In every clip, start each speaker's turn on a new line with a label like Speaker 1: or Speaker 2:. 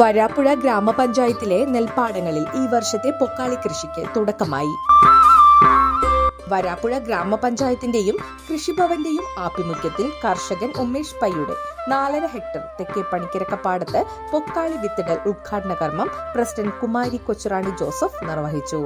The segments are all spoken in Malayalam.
Speaker 1: വരാപ്പുഴ ഗ്രാമപഞ്ചായത്തിലെ നെൽപ്പാടങ്ങളിൽ ഈ വർഷത്തെ പൊക്കാളി കൃഷിക്ക് തുടക്കമായി. വരാപ്പുഴ ഗ്രാമപഞ്ചായത്തിന്റെയും കൃഷിഭവന്റെയും ആഭിമുഖ്യത്തിൽ കർഷകൻ ഉമേഷ് പയ്യുടെ നാലര ഹെക്ടർ തെക്കേ പണിക്കരക്കപ്പാടത്ത് പൊക്കാളി വിത്തിടൽ ഉദ്ഘാടന കർമ്മം പ്രസിഡന്റ് കുമാരി കൊച്ചുറാണി ജോസഫ് നിർവഹിച്ചു.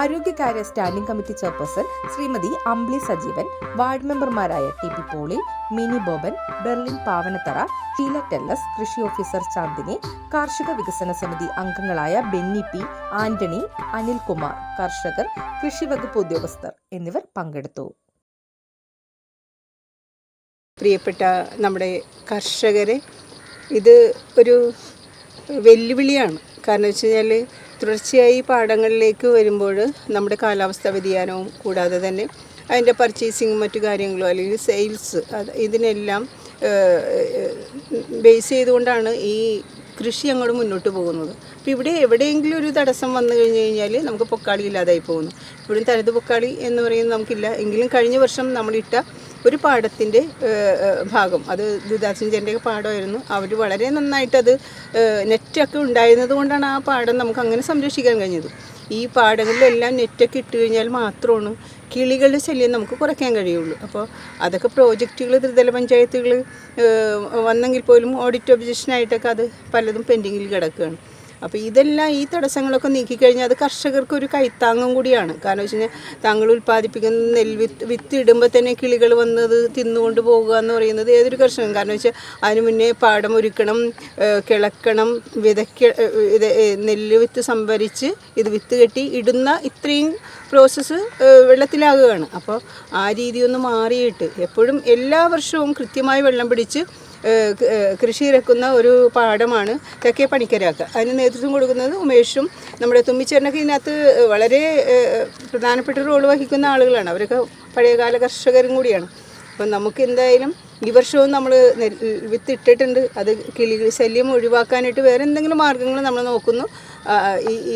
Speaker 1: ആരോഗ്യകാര്യ standing committee chairperson Shrimati Ambili Sajeevan ward മെമ്പർമാരായ T P Poly Mini Boban Berlin Pavanathara Sheela tells us കൃഷി ഓഫീസർ ചാന്ദിനി കാർഷിക വികസന സമിതി അംഗങ്ങളായ ബെന്നി പി ആന്റണി അനിൽകുമാർ കർഷകർ കൃഷി വകുപ്പ് ഉദ്യോഗസ്ഥർ. എന്നിവർ പങ്കെടുത്തു.
Speaker 2: പ്രിയപ്പെട്ട നമ്മുടെ കർഷകരെ ഇത് ഒരു വെല്ലുവിളിയാണ്. കാരണം വെച്ച് കഴിഞ്ഞാൽ തുടർച്ചയായി പാടങ്ങളിലേക്ക് വരുമ്പോൾ നമ്മുടെ കാലാവസ്ഥാ വ്യതിയാനവും കൂടാതെ തന്നെ അതിന്റെ പർച്ചേസിങ്ങും മറ്റു കാര്യങ്ങളും അല്ലെങ്കിൽ സെയിൽസ് അത് ഇതിനെല്ലാം ബേസ് ചെയ്തുകൊണ്ടാണ് ഈ കൃഷി അങ്ങോട്ട് മുന്നോട്ട് പോകുന്നത്. അപ്പോൾ ഇവിടെ എവിടെയെങ്കിലും ഒരു തടസ്സം വന്നു കഴിഞ്ഞ് കഴിഞ്ഞാൽ നമുക്ക് പൊക്കാളി ഇല്ലാതായി പോകുന്നു. ഇപ്പോഴും തനത് പൊക്കാളി എന്ന് പറയുന്നത് നമുക്കില്ല. എങ്കിലും കഴിഞ്ഞ വർഷം നമ്മളിട്ട ഒരു പാടത്തിന്റെ ഭാഗം അത് ദുദാസിഞ്ചന്റെ പാടമായിരുന്നു അവർ വളരെ നന്നായിട്ട് അത് നെറ്റൊക്കെ ഉണ്ടായിരുന്നത് കൊണ്ടാണ് ആ പാടം നമുക്ക് അങ്ങനെ സംരക്ഷിക്കാൻ കഴിഞ്ഞത്. ഈ പാടങ്ങളിലെല്ലാം നെറ്റൊക്കെ ഇട്ട് കഴിഞ്ഞാൽ മാത്രമാണ് കിളികളുടെ ശല്യം നമുക്ക് കുറയ്ക്കാൻ കഴിയുള്ളൂ. അപ്പോൾ അതൊക്കെ പ്രോജക്റ്റുകൾ ത്രിതല പഞ്ചായത്തുകൾ വന്നെങ്കിൽ പോലും ഓഡിറ്റ് ഒബ്ജക്ഷനായിട്ടൊക്കെ അത് പലതും പെൻഡിങ്ങിൽ കിടക്കുകയാണ്. അപ്പോൾ ഇതെല്ലാം ഈ തടസ്സങ്ങളൊക്കെ നീക്കിക്കഴിഞ്ഞാൽ അത് കർഷകർക്ക് ഒരു കൈത്താങ്ങും കൂടിയാണ്. കാരണം വെച്ച് കഴിഞ്ഞാൽ താങ്കൾ ഉൽപ്പാദിപ്പിക്കുന്ന നെൽവിത്ത് വിത്ത് ഇടുമ്പോൾ തന്നെ കിളികൾ വന്നത് തിന്നുകൊണ്ട് പോകുക എന്ന് പറയുന്നത് ഏതൊരു കർഷകൻ. കാരണം വെച്ചാൽ അതിന് മുന്നേ പാടം ഒരുക്കണം കിളക്കണം വിതയ്ക്ക നെല്ല് വിത്ത് സംഭരിച്ച് ഇത് വിത്ത് കെട്ടി ഇടുന്ന ഇത്രയും പ്രോസസ്സ് വെള്ളത്തിലാകുകയാണ്. അപ്പോൾ ആ രീതി ഒന്ന് മാറിയിട്ട് എപ്പോഴും എല്ലാ വർഷവും കൃത്യമായി വെള്ളം പിടിച്ച് ഏഹ് ക- ഏഹ് കൃഷി ഇറക്കുന്ന ഒരു പാടമാണ് തെക്കേ പണിക്കരാക്ക. അതിന് നേതൃത്വം കൊടുക്കുന്നത് ഉമേഷും നമ്മുടെ തുമ്മിച്ചേരനൊക്കെ ഇതിനകത്ത് വളരെ പ്രധാനപ്പെട്ട റോൾ വഹിക്കുന്ന ആളുകളാണ്. അവരൊക്കെ പഴയകാല കർഷകരും കൂടിയാണ്. അപ്പം നമുക്ക് എന്തായാലും ഈ വർഷവും നമ്മൾ വിത്ത് ഇട്ടിട്ടുണ്ട് അത് കിളി ശല്യം ഒഴിവാക്കാനായിട്ട് വേറെ എന്തെങ്കിലും മാർഗങ്ങൾ നമ്മൾ നോക്കുന്നു.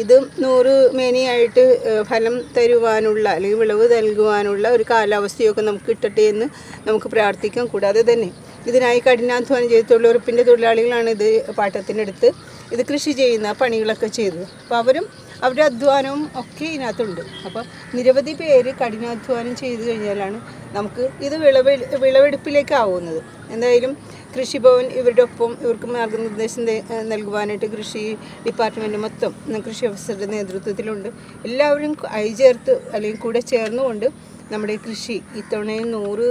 Speaker 2: ഇത് നൂറ് മേനിയായിട്ട് ഫലം തരുവാനുള്ള അല്ലെങ്കിൽ വിളവ് നൽകുവാനുള്ള ഒരു കാലാവസ്ഥയൊക്കെ നമുക്ക് കിട്ടട്ടെ എന്ന് നമുക്ക് പ്രാർത്ഥിക്കാം. കൂടാതെ തന്നെ ഇതിനായി കഠിനാധ്വാനം ചെയ്ത് തൊഴിലുറപ്പിന്റെ തൊഴിലാളികളാണ് ഇത് പാട്ടത്തിനെടുത്ത് ഇത് കൃഷി ചെയ്യുന്ന പണികളൊക്കെ ചെയ്തത്. അപ്പോൾ അവരും അവരുടെ അധ്വാനവും ഒക്കെ ഇതിനകത്തുണ്ട്. അപ്പോൾ നിരവധി പേര് കഠിനാധ്വാനം ചെയ്തു കഴിഞ്ഞാലാണ് നമുക്ക് ഇത് വിളവ് വിളവെടുപ്പിലേക്കാവുന്നത്. എന്തായാലും കൃഷിഭവൻ ഇവരുടെ ഒപ്പം ഇവർക്ക് മാർഗനിർദ്ദേശം നൽകുവാനായിട്ട് കൃഷി ഡിപ്പാർട്ട്മെന്റ് മൊത്തം കൃഷി ഓഫീസറുടെ നേതൃത്വത്തിലുണ്ട്. എല്ലാവരും അയ് ചേർത്ത് അല്ലെങ്കിൽ കൂടെ ചേർന്നുകൊണ്ട് നമ്മുടെ കൃഷി ഇത്തവണയും നൂറ്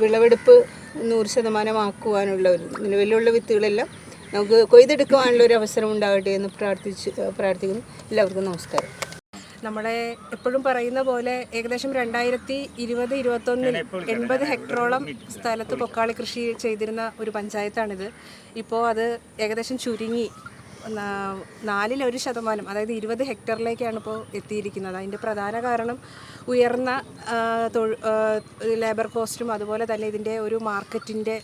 Speaker 2: വിളവെടുപ്പ് നൂറ് ശതമാനമാക്കുവാനുള്ള ഒരു നിലവിലുള്ള വിത്തുകളെല്ലാം നമുക്ക് കൊയ്തെടുക്കുവാനുള്ള ഒരു അവസരം ഉണ്ടാകട്ടെ എന്ന് പ്രാർത്ഥിച്ച് പ്രാർത്ഥിക്കുന്നു. എല്ലാവർക്കും നമസ്കാരം.
Speaker 3: നമ്മളെ എപ്പോഴും പറയുന്ന പോലെ ഏകദേശം രണ്ടായിരത്തി ഇരുപത് ഇരുപത്തൊന്നിൽ എൺപത് ഹെക്ടറോളം സ്ഥലത്ത് പൊക്കാളി കൃഷി ചെയ്തിരുന്ന ഒരു പഞ്ചായത്താണിത്. ഇപ്പോൾ അത് ഏകദേശം ചുരുങ്ങി. നാലിലൊരു ശതമാനം അതായത് ഇരുപത് ഹെക്ടറിലേക്കാണ് ഇപ്പോൾ എത്തിയിരിക്കുന്നത്. അതിന്റെ പ്രധാന കാരണം ഉയർന്ന ലേബർ കോസ്റ്റും അതുപോലെ തന്നെ ഇതിന്റെ ഒരു മാർക്കറ്റിന്റെ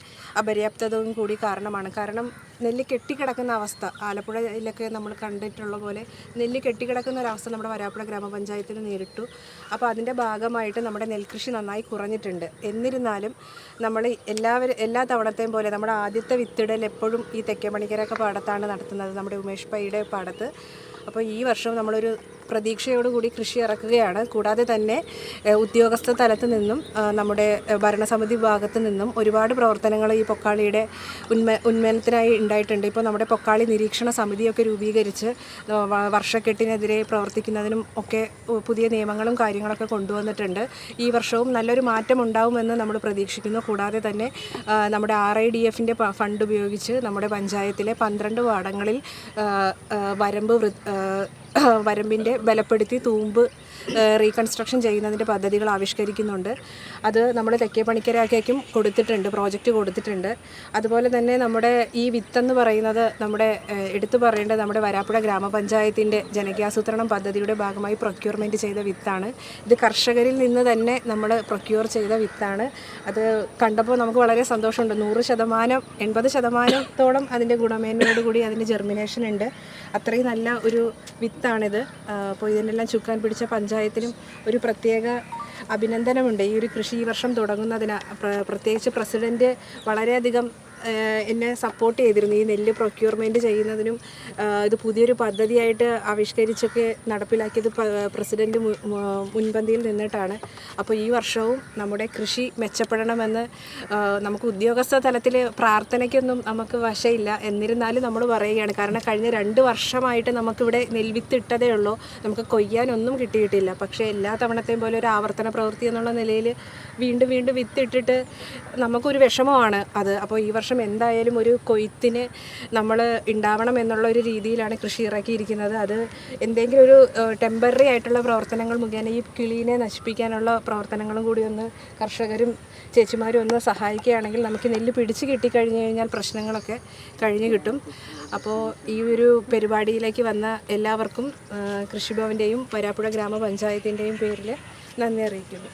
Speaker 3: അപര്യാപ്തതയും കൂടി കാരണമാണ്. കാരണം നെല്ല് കെട്ടിക്കിടക്കുന്ന അവസ്ഥ. ആലപ്പുഴയിലൊക്കെ നമ്മൾ കണ്ടിട്ടുള്ള പോലെ നെല്ല് കെട്ടിക്കിടക്കുന്ന ഒരവസ്ഥ നമ്മുടെ വരാപ്പുഴ ഗ്രാമപഞ്ചായത്തിൽ നേരിട്ടു. അപ്പോൾ അതിന്റെ ഭാഗമായിട്ട് നമ്മുടെ നെൽകൃഷി നന്നായി കുറഞ്ഞിട്ടുണ്ട്. എന്നിരുന്നാലും നമ്മൾ എല്ലാവരും എല്ലാ തവണത്തെയും പോലെ നമ്മുടെ ആദ്യത്തെ വിത്തിടൽ എപ്പോഴും ഈ തെക്കേ മണിക്കരൊക്കെ പാടത്താണ് നടത്തുന്നത്. നമ്മുടെ ഉമേഷ് പൈയുടെ പാടത്ത്. അപ്പോൾ ഈ വർഷം നമ്മളൊരു പ്രതീക്ഷയോടുകൂടി കൃഷി ഇറക്കുകയാണ്. കൂടാതെ തന്നെ ഉദ്യോഗസ്ഥ തലത്ത് നിന്നും നമ്മുടെ ഭരണസമിതി ഭാഗത്ത് നിന്നും ഒരുപാട് പ്രവർത്തനങ്ങൾ ഈ പൊക്കാളിയുടെ ഉന്മ ഉന്മേനത്തിനായി ഉണ്ടായിട്ടുണ്ട്. ഇപ്പോൾ നമ്മുടെ പൊക്കാളി നിരീക്ഷണ സമിതിയൊക്കെ രൂപീകരിച്ച് വർഷക്കെട്ടിനെതിരെ പ്രവർത്തിക്കുന്നതിനും ഒക്കെ പുതിയ നിയമങ്ങളും കാര്യങ്ങളൊക്കെ കൊണ്ടുവന്നിട്ടുണ്ട്. ഈ വർഷവും നല്ലൊരു മാറ്റം ഉണ്ടാവുമെന്ന് നമ്മൾ പ്രതീക്ഷിക്കുന്നു. കൂടാതെ തന്നെ നമ്മുടെ ആർ ഐ ഡി എഫിന്റെ ഫണ്ട് ഉപയോഗിച്ച് നമ്മുടെ പഞ്ചായത്തിലെ പന്ത്രണ്ട് വാർഡങ്ങളിൽ വരമ്പ് വരമ്പിന്റെ ബലപ്പെടുത്തി തൂമ്പ് റീകൺസ്ട്രക്ഷൻ ചെയ്യുന്നതിന്റെ പദ്ധതികൾ ആവിഷ്കരിക്കുന്നുണ്ട്. അത് നമ്മൾ തെക്കേ പണിക്കരാക്കേക്കും കൊടുത്തിട്ടുണ്ട് പ്രോജക്റ്റ് കൊടുത്തിട്ടുണ്ട്. അതുപോലെ തന്നെ നമ്മുടെ ഈ വിത്തെന്ന് പറയുന്നത് നമ്മുടെ എടുത്തു പറയേണ്ടത് നമ്മുടെ വരാപ്പുഴ ഗ്രാമപഞ്ചായത്തിന്റെ ജനകീയാസൂത്രണം പദ്ധതിയുടെ ഭാഗമായി പ്രൊക്യൂർമെന്റ് ചെയ്ത വിത്താണ്. ഇത് കർഷകരിൽ നിന്ന് തന്നെ നമ്മൾ പ്രൊക്യൂർ ചെയ്ത വിത്താണ്. അത് കണ്ടപ്പോൾ നമുക്ക് വളരെ സന്തോഷമുണ്ട്. നൂറ് ശതമാനം എൺപത് ശതമാനത്തോളം അതിന്റെ ഗുണമേന്മയോടുകൂടി അതിന്റെ ജെർമിനേഷൻ ഉണ്ട്. അത്രയും നല്ല ഒരു വിത്താണിത്. അപ്പോൾ ഇതിനെല്ലാം ചുക്കാൻ പിടിച്ച പഞ്ചായത്തിനും ഒരു പ്രത്യേക അഭിനന്ദനമുണ്ട്. ഈ ഒരു കൃഷി വർഷം തുടങ്ങുന്നതിന് പ്രത്യേകിച്ച് പ്രസിഡന്റ് വളരെയധികം എന്നെ സപ്പോർട്ട് ചെയ്തിരുന്നു. ഈ നെല്ല് പ്രൊക്യൂർമെന്റ് ചെയ്യുന്നതിനും ഇത് പുതിയൊരു പദ്ധതിയായിട്ട് ആവിഷ്കരിച്ചൊക്കെ നടപ്പിലാക്കിയത് പ്രസിഡന്റ് മുൻപന്തിയിൽ നിന്നിട്ടാണ്. അപ്പോൾ ഈ വർഷവും നമ്മുടെ കൃഷി മെച്ചപ്പെടണമെന്ന് നമുക്ക് ഉദ്യോഗസ്ഥ തലത്തിൽ പ്രാർത്ഥനയ്ക്കൊന്നും നമുക്ക് വശയില്ല. എന്നിരുന്നാലും നമ്മൾ പറയുകയാണ് കാരണം കഴിഞ്ഞ രണ്ട് വർഷമായിട്ട് നമുക്കിവിടെ നെൽവിത്തിട്ടതേ ഉള്ളൂ. നമുക്ക് കൊയ്യാനൊന്നും കിട്ടിയിട്ടില്ല. പക്ഷേ എല്ലാ തവണത്തെയും പോലെ ഒരു ആവർത്തന പ്രവൃത്തി എന്നുള്ള നിലയിൽ വീണ്ടും വീണ്ടും വിത്തിട്ടിട്ട് നമുക്കൊരു വിഷമമാണ് അത്. അപ്പോൾ ഈ വർഷം എന്തായാലും ഒരു കൊയ്ത്തിന് നമ്മൾ ഉണ്ടാവണം എന്നുള്ള ഒരു രീതിയിലാണ് കൃഷി ഇറക്കിയിരിക്കുന്നത്. അത് എന്തെങ്കിലും ഒരു ടെമ്പററി ആയിട്ടുള്ള പ്രവർത്തനങ്ങൾ മുഖേന ഈ കിളീനെ നശിപ്പിക്കാനുള്ള പ്രവർത്തനങ്ങളും കൂടി ഒന്ന് കർഷകരും ചേച്ചിമാരും ഒന്ന് സഹായിക്കുകയാണെങ്കിൽ നമുക്ക് നെല്ല് പിടിച്ച് കിട്ടിക്കഴിഞ്ഞ് കഴിഞ്ഞാൽ പ്രശ്നങ്ങളൊക്കെ കഴിഞ്ഞു കിട്ടും. അപ്പോൾ ഈ ഒരു പരിപാടിയിലേക്ക് വന്ന എല്ലാവർക്കും കൃഷിഭവന്റെയും വരാപ്പുഴ ഗ്രാമപഞ്ചായത്തിന്റെയും പേരിൽ നന്ദി അറിയിക്കുന്നു.